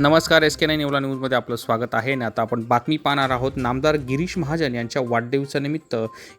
नमस्कार S K nine Yeola न्यूजमध्ये आपलं स्वागत आहे. आणि आता आपण बातमी पाहणार आहोत. नामदार गिरीश महाजन यांच्या वाढदिवसानिमित्त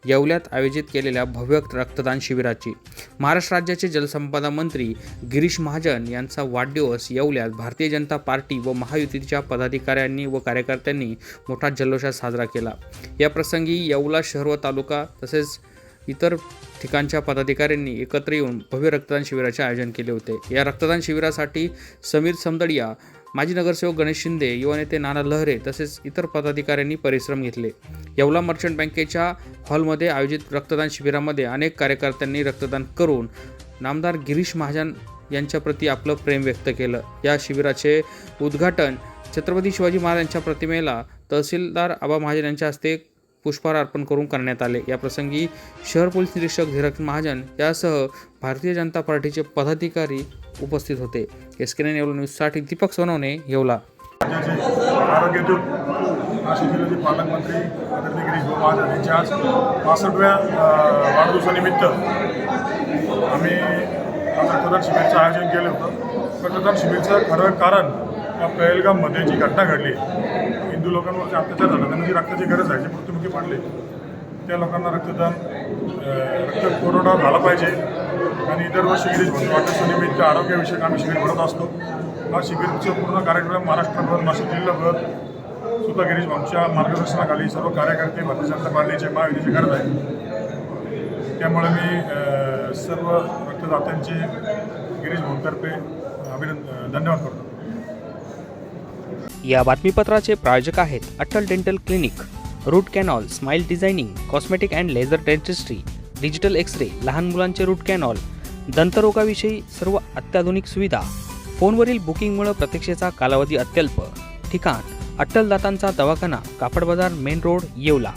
येवल्यात आयोजित केलेल्या भव्य रक्तदान शिबिराची. महाराष्ट्र राज्याचे जलसंपदा मंत्री गिरीश महाजन यांचा वाढदिवस येवल्यात भारतीय जनता पार्टी व महायुतीच्या पदाधिकाऱ्यांनी व कार्यकर्त्यांनी मोठा जल्लोषात साजरा केला. या प्रसंगी येवला शहर व तालुका तसेच इतर ठिकाणच्या पदाधिकाऱ्यांनी एकत्र येऊन भव्य रक्तदान शिबिराचे आयोजन केले होते. या रक्तदान शिबिरासाठी समीर समदडिया माजी नगरसेवक गणेश शिंदे युवा नेते नाना लहरे तसेच इतर पदाधिकाऱ्यांनी परिश्रम घेतले. येवला मर्चंट बँकेच्या हॉलमध्ये आयोजित रक्तदान शिबिरामध्ये अनेक कार्यकर्त्यांनी रक्तदान करून नामदार गिरीश महाजन यांच्याप्रती आपलं प्रेम व्यक्त केलं. या शिबिराचे उद्घाटन छत्रपती शिवाजी महाराजांच्या प्रतिमेला तहसीलदार आबा महाजन यांच्या हस्ते पुष्पहार अर्पण करून करण्यात आले. या प्रसंगी शहर पोलीस निरीक्षक धीरज महाजन यासह भारतीय जनता पार्टीचे पदाधिकारी उपस्थित होते. एस के न्यूज न्यूजसाठी दीपक सोनवणे येवला. नाशिक जिल्ह्याचे पालकमंत्री आदरणीय गिरीश भाऊ महाजन यांच्या आज पासष्टव्या वाढदिवसानिमित्त आम्ही रक्तदान शिबिरचं आयोजन केलं होतं. रक्तदान शिबिरचं खरं कारण या पहलगाममध्ये जी घटना घडली हिंदू लोकांवर अत्याचार झाला त्यांना जी रक्ताची गरज आहे जे मृत्युमुखी पडले त्या लोकांना रक्तदान रक्त पुरवठा झाला पाहिजे. आणि दरवर्षी गिरीश भाऊ वाढदिवसानिमित्त आम्ही शिबिर भरत असतो. हा शिबिरचा पूर्ण कार्यक्रम महाराष्ट्रभर नाशिक जिल्हाभर सुद्धा गिरीश भाऊंच्या मार्गदर्शनाखाली सर्व कार्यकर्ते भारतीय जनता पार्टीचे महायुतीचे करत आहेत त्यामुळे मी सर्व रक्तदात्यांचे गिरीश भाऊंतर्फे अभिनंदन धन्यवाद करतो. या बातमीपत्राचे प्रायोजक आहेत Atal dental clinic root canal smile designing cosmetic and laser dentistry digital X ray लहान मुलांचे रूट कॅनॉल दंतरोगाविषयी सर्व अत्याधुनिक सुविधा फोनवरील बुकिंगमुळे प्रतीक्षेचा कालावधी अत्यल्प. ठिकाण अट्टल दातांचा दवाखाना कापड बाजार मेन रोड येवला.